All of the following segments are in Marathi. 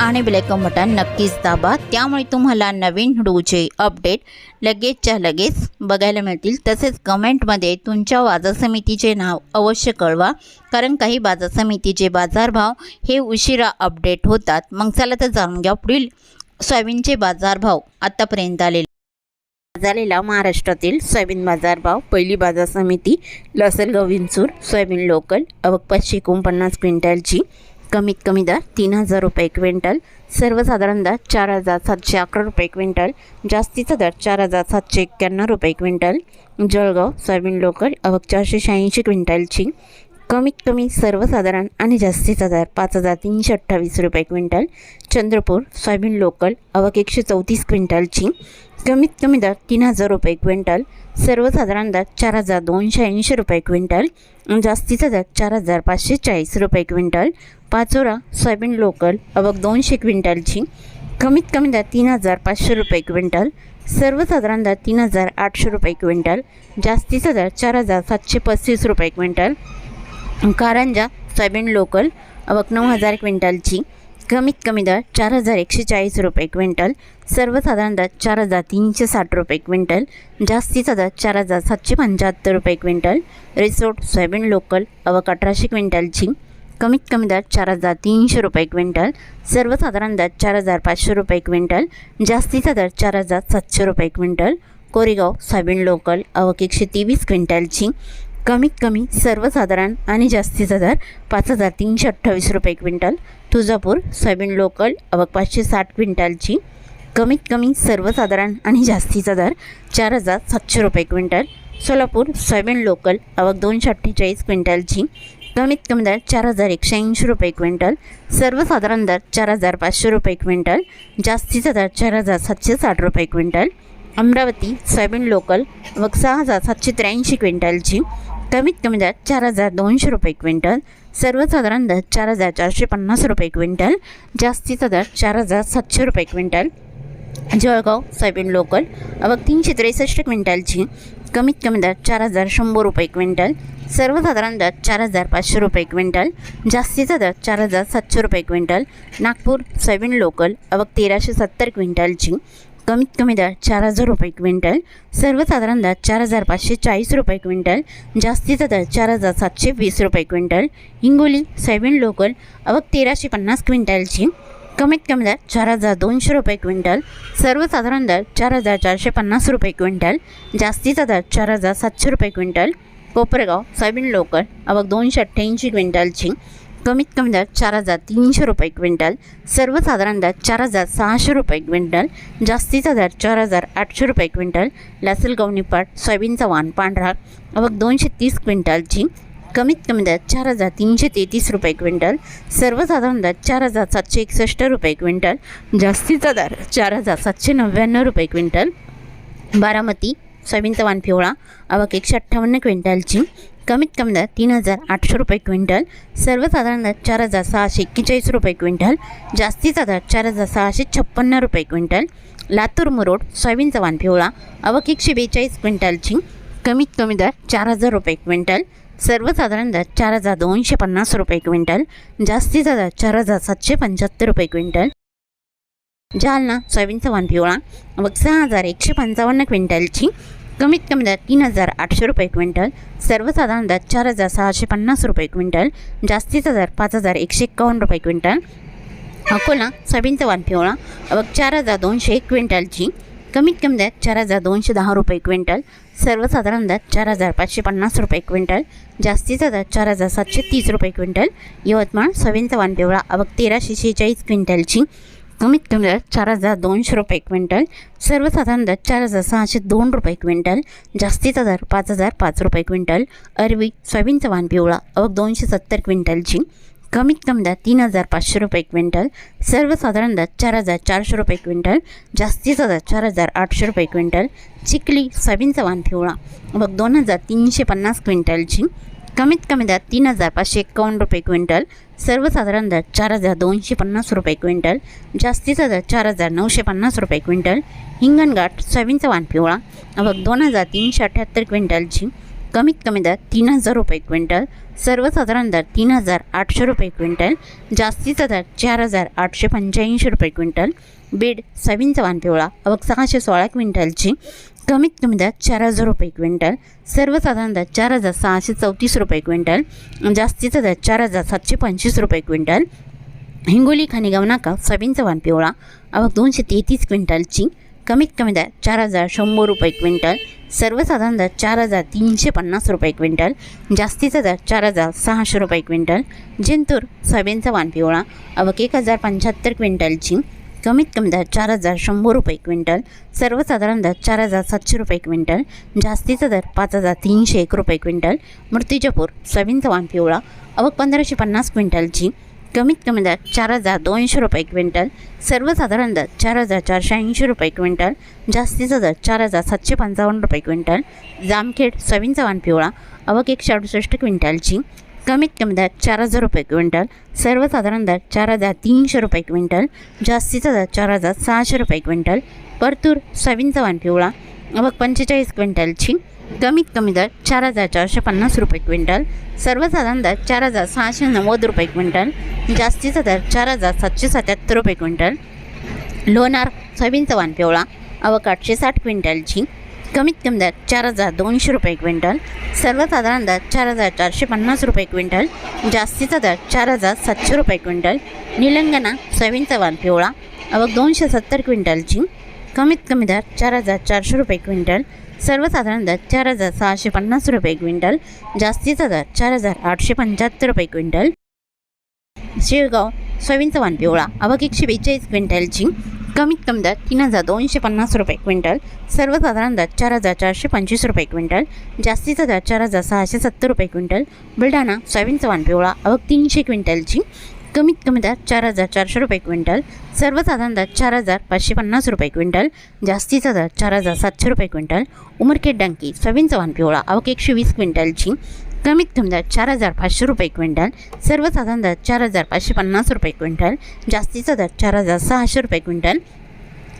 आणि बेलायकन बटन नक्कीच दाबा. त्यामुळे तुम्हाला नवीन व्हिडिओचे अपडेट लगेचच्या लगेच बघायला मिळतील. तसेच कमेंटमध्ये तुमच्या बाजार समितीचे नाव अवश्य कळवा कारण काही बाजार समितीचे बाजारभाव हे उशिरा अपडेट होतात. मग चला तर जाणून घ्या पुढील सोयाबीनचे बाजारभाव आत्तापर्यंत आलेले. झालेला महाराष्ट्रातील सोयाबीन बाजारभाव पहिली बाजार समिती लसलगाव विंचूर सोयाबीन लोकल अवक पाचशे एकोणपन्नास क्विंटलची. कमीत कमी दर तीन हजार रुपये क्विंटल सर्वसाधारण दर चार हजार सातशे अकरा रुपये क्विंटल जास्तीचा दर चार हजार सातशे एक्क्याण्णव रुपये क्विंटल जळगाव सोयाबीन लोकल अवक चारशे शहाऐंशी क्विंटलची कमीत कमी सर्वसाधारण आणि जास्तीचा दर पाच हजार तीनशे अठ्ठावीस रुपये क्विंटल चंद्रपूर सोयाबीन लोकल अवक एकशे चौतीस क्विंटलची कमीत कमी दर तीन हजार रुपये क्विंटल सर्वसाधारण दर चार हजार दोनशे ऐंशी रुपये क्विंटल आणि जास्तीचा दर चार हजार पाचशे चाळीस रुपये क्विंटल. पाचोरा सोयाबीन लोकल अवक दोनशे क्विंटलची कमीत कमी दर तीन हजार पाचशे रुपये क्विंटल सर्वसाधारण दर तीन हजार आठशे रुपये क्विंटल जास्तीचा दर चार हजार सातशे पस्तीस रुपये क्विंटल कारंजा सोयाबीन लोकल अवक नऊ हजार क्विंटलची कमीत कमी दर चार हजार एकशे चाळीस रुपये क्विंटल सर्वसाधारण दर चार हजार तीनशे साठ रुपये क्विंटल जास्तीचा दर चार हजार सातशे पंच्याहत्तर रुपये क्विंटल रिसोर्ट सोयाबीन लोकल अवक अठराशे क्विंटलची कमीत कमी दर चार हजार तीनशे रुपये क्विंटल सर्वसाधारण दर चार हजार पाचशे रुपये क्विंटल जास्तीचा दर चार हजार सातशे रुपये क्विंटल कोरेगाव सोयाबीन लोकल अवक एकशे तेवीस क्विंटलची कमीत कमी सर्वसाधारण आणि जास्तीचा दर पाच हजार तीनशे अठ्ठावीस रुपये क्विंटल तुळजापूर सोयाबीन लोकल अवक पाचशे साठ क्विंटलची कमीत कमी सर्वसाधारण आणि जास्तीचा दर चार हजार सातशे रुपये क्विंटल सोलापूर सोयाबीन लोकल अवक दोनशे अठ्ठेचाळीस क्विंटलची कमीत कमी दर चार हजार एकशे ऐंशी रुपये क्विंटल सर्वसाधारण दर चार हजार पाचशे रुपये क्विंटल जास्तीचा दर चार हजार सातशे साठ रुपये क्विंटल अमरावती सोयाबीन लोकल अवक सहा हजार सातशे त्र्याऐंशी क्विंटलची कमीत कमी दर चार हजार दोनशे रुपये क्विंटल सर्वसाधारण दर चार हजार चारशे पन्नास रुपये क्विंटल जास्तीचा दर चार हजार सातशे रुपये क्विंटल. जळगाव सोयाबीन लोकल अवक तीनशे त्रेसष्ट क्विंटलची कमीत कमी दर चार हजार शंभर रुपये क्विंटल सर्वसाधारण दर चार हजार पाचशे रुपये क्विंटल जास्तीचा दर चार हजार सातशे रुपये क्विंटल. नागपूर सोयाबीन लोकल अवघ तेराशे सत्तर क्विंटलची कमीत कमी दर चार हजार रुपये क्विंटल सर्वसाधारण दर चार हजार पाचशे चाळीस रुपये क्विंटल जास्तीचा दर चार हजार सातशे वीस रुपये क्विंटल हिंगोली सोयाबीन लोकल अवघ तेराशे पन्नास क्विंटलची कमीत कमी दर चार हजार दोनशे रुपये क्विंटल सर्वसाधारण दर चार हजार चारशे पन्नास रुपये क्विंटल जास्तीचा दर चार हजार सातशे रुपये क्विंटल कोपरगाव सोयाबीन लोकल अवघ दोनशे अठ्ठ्याऐंशी क्विंटलची कमीत कमी दर चार हजार तीनशे रुपये क्विंटल सर्वसाधारण दर चार हजार सहाशे रुपये क्विंटल जास्तीचा दर चार हजार आठशे रुपये क्विंटल लासलगावनी पाट सोयाबीनचा वाण पांढरा अवघ दोनशे तीस क्विंटलची कमीत कमी दर चार हजार तीनशे तेहतीस रुपये क्विंटल सर्वसाधारण दर चार हजार सातशे एकसष्ट रुपये क्विंटल जास्तीचा दर चार हजार सातशे नव्याण्णव रुपये क्विंटल बारामती सोयाबीनचा वाण पिवळा अवघ एकशे अठ्ठावन्न क्विंटलची कमीत कमी दर तीन हजार आठशे रुपये क्विंटल सर्वसाधारण दर चार हजार सहाशे एक्केचाळीस रुपये क्विंटल जास्तीचा दर चार हजार सहाशे छप्पन्न रुपये क्विंटल लातूर मुरोड सोयाबीनचा वान पिवळा अवक एकशे बेचाळीस क्विंटलची कमीत कमी दर चार हजार रुपये क्विंटल सर्वसाधारण दर चार हजार दोनशे पन्नास रुपये क्विंटल जास्तीचा दर चार हजार सातशे पंच्याहत्तर रुपये क्विंटल. जालना सोयाबीनचा वान पिवळा मग सहा हजार एकशे पंचावन्न क्विंटलची कमीत कमी दर तीन हजार आठशे रुपये क्विंटल सर्वसाधारण दर चार हजार सहाशे पन्नास रुपये क्विंटल जास्तीचा दर पाच हजार एकशे एक्कावन्न रुपये क्विंटल. अकोला सोयाबीनचा वाण पिवळा मग चार हजार दोनशे एक क्विंटलची कमीत कमी दर चार हजार दोनशे दहा रुपये क्विंटल सर्वसाधारण दर चार हजार पाचशे पन्नास रुपये क्विंटल जास्तीचा दर चार हजार सातशे तीस रुपये क्विंटल. यवतमाळ सोयाबीनचा वाण पिवळा अवक तेराशे शेहेचाळीस क्विंटलची कमीत कमी दर चार हजार दोनशे रुपये क्विंटल सर्वसाधारण दर चार हजार सहाशे दोन रुपये क्विंटल जास्तीचा दर पाच हजार पाच रुपये क्विंटल अरवी सोयाबीनचा वाण पिवळा अवघ दोनशे सत्तर क्विंटलची कमीत कमी दर तीन हजार पाचशे रुपये क्विंटल सर्वसाधारण दर चार हजार चारशे रुपये क्विंटल जास्तीचा दर चार हजार आठशे रुपये क्विंटल चिखली सोयाबीनचा वाण पिवळा मग दोन हजार तीनशे पन्नास क्विंटलची कमीत कमी दर तीन हजार पाचशे एकावन्न रुपये क्विंटल. सर्वसाधारण दर चार हजार दोनशे पन्नास रुपये क्विंटल. जास्तीचा दर चार हजार नऊशे पन्नास रुपये क्विंटल. हिंगणघाट सोयाबीनचा वाण पिवळा अवघ दोन हजार तीनशे अठ्ठ्याहत्तर क्विंटलची. कमीत कमी दर तीन हजार रुपये क्विंटल. सर्वसाधारण दर तीन हजार आठशे रुपये क्विंटल. जास्तीचा दर चार हजार आठशे पंच्याऐंशी रुपये क्विंटल. बीड सोयाबीनचा वाण पिवळा अवघ सहाशे सोळा क्विंटलची. कमीत कमी दर चार हजार रुपये क्विंटल सर्वसाधारण दर चार हजार सहाशे चौतीस रुपये क्विंटल जास्तीचा दर चार हजार सातशे पंचवीस रुपये क्विंटल हिंगोली खानेगाव नाका सोयाबीनचा चव्हाण पिवळा अवघ दोनशे तेहतीस क्विंटलची कमीत कमी दर चार हजार शंभर रुपये क्विंटल सर्वसाधारण दर चार हजार तीनशे पन्नास रुपये क्विंटल जास्तीचा दर चार हजार सहाशे रुपये क्विंटल जिंतूर सोयाबीनचा वाण पिवळा अवघ एक हजार पंच्याहत्तर क्विंटलची कमीत कमी दर चार हजार शंभर रुपये क्विंटल सर्वसाधारण दर चार हजार सातशे रुपये क्विंटल जास्तीचा दर पाच हजार तीनशे एक रुपये क्विंटल मूर्तिजापूर सोयाबीनचा वाण पिवळा अवघ पंधराशे पन्नास क्विंटलची कमीत कमी दर चार हजार दोनशे रुपये क्विंटल सर्वसाधारण दर चार हजार चारशे ऐंशी रुपये क्विंटल जास्तीचा दर चार हजार सातशे पंचावन्न रुपये क्विंटल जामखेड सोयाबीनचा वाण पिवळा अवघ एकशे अडुसष्ट क्विंटलची कमीत कमी दर चार हजार रुपये क्विंटल सर्वसाधारण दर चार हजार तीनशे रुपये क्विंटल जास्तीचा दर चार हजार सहाशे रुपये क्विंटल परतूर सोयाबीनचा वाण पिवळा अवघ पंचेचाळीस क्विंटलची कमीत कमी दर चार हजार चारशे पन्नास रुपये क्विंटल सर्वसाधारण दर चार हजार सहाशे नव्वद रुपये क्विंटल जास्तीचा दर चार हजार सातशे सत्याहत्तर रुपये क्विंटल लोणार सोयाबीनचा वाण पिवळा अवक आठशे साठ क्विंटलची कमीत कमी दर चार हजार दोनशे रुपये क्विंटल. सर्वसाधारण दर चार हजार चारशे पन्नास रुपये क्विंटल. जास्तीचा दर चार हजार सातशे रुपये क्विंटल. निलंगणा सोयाबीन चव्हाण पिवळा अवघ दोनशे सत्तर क्विंटलची. कमीत कमी दर चार हजार चारशे रुपये क्विंटल. सर्वसाधारण दर चार हजार सहाशे पन्नास रुपये क्विंटल. जास्तीचा दर चार हजार आठशे पंच्याहत्तर रुपये क्विंटल. शेळगाव सोयाबीन चव्हाण पिवळा अवघ एकशे बेचाळीस क्विंटलची. कमीत कमी दर तीन हजार दोनशे पन्नास रुपये क्विंटल सर्वसाधारण दर चार हजार चारशे पंचवीस रुपये क्विंटल जास्तीचा दर चार हजार सहाशे सत्तर रुपये क्विंटल बुलढाणा सोयाबीनचा वाण पिवळा अवघ तीनशे क्विंटलची कमीत कमी दर चार हजार चारशे रुपये क्विंटल सर्वसाधारण दर चार हजार पाचशे पन्नास रुपये क्विंटल जास्तीचा दर चार हजार सातशे रुपये क्विंटल उमरखेड डंकी सोयाबीनचा वाण पिवळा अवघ एकशे वीस क्विंटलची कमीत कमी दर चार हजार पाचशे रुपये क्विंटल सर्वसाधारण दर चार हजार पाचशे पन्नास रुपये क्विंटल जास्तीचा दर चार हजार सहाशे रुपये क्विंटल.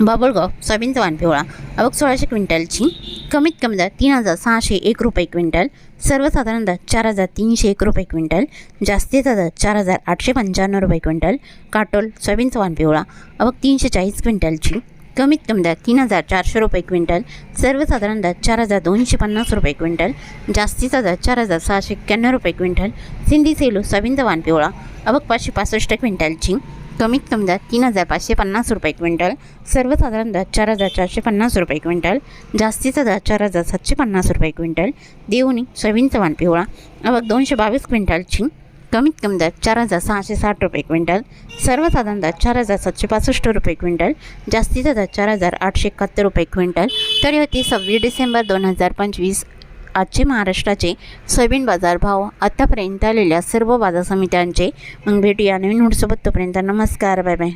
बाबुळगाव सोयाबीनचा वाण पिवळा. अवघ सोळाशे क्विंटलची. कमीत कमी दर तीन हजार सहाशे एक रुपये क्विंटल सर्वसाधारण दर चार हजार तीनशे एक रुपये क्विंटल जास्तीचा दर चार हजार आठशे पंच्याण्णव रुपये क्विंटल. काटोल सोयाबीनचा वाण पिवळा. अवघ तीनशे चाळीस क्विंटलची. कमीत कमी दर तीन हजार चारशे रुपये क्विंटल सर्वसाधारण दर चार हजार दोनशे पन्नास रुपये क्विंटल जास्तीचा दर चार हजार सहाशे एक्क्याण्णव रुपये क्विंटल सिंधी सेलू सविंद वान पिवळा अवघ पाचशे पासष्ट क्विंटलची कमीत कमी दर तीन हजार पाचशे पन्नास रुपये क्विंटल सर्वसाधारण दर चार हजार चारशे पन्नास रुपये क्विंटल जास्तीचा दर चार हजार सातशे पन्नास रुपये क्विंटल देवणी सविंद वान पिवळा अवघ दोनशे बावीस क्विंटलची कमीत कमी दर चार हजार सहाशे साठ रुपये क्विंटल सर्वसाधारण दर चार हजार सातशे पासष्ट रुपये क्विंटल जास्तीचा दर चार हजार आठशे एकाहत्तर रुपये क्विंटल. तरी होती सव्वीस डिसेंबर दोन हजार पंचवीस आजचे महाराष्ट्राचे सोयाबीन बाजार भाव आत्तापर्यंत आलेल्या सर्व बाजार समित्यांचे मग भेटूया नवीन व्हिडिओसोबत तोपर्यंत नमस्कार बाय बाय.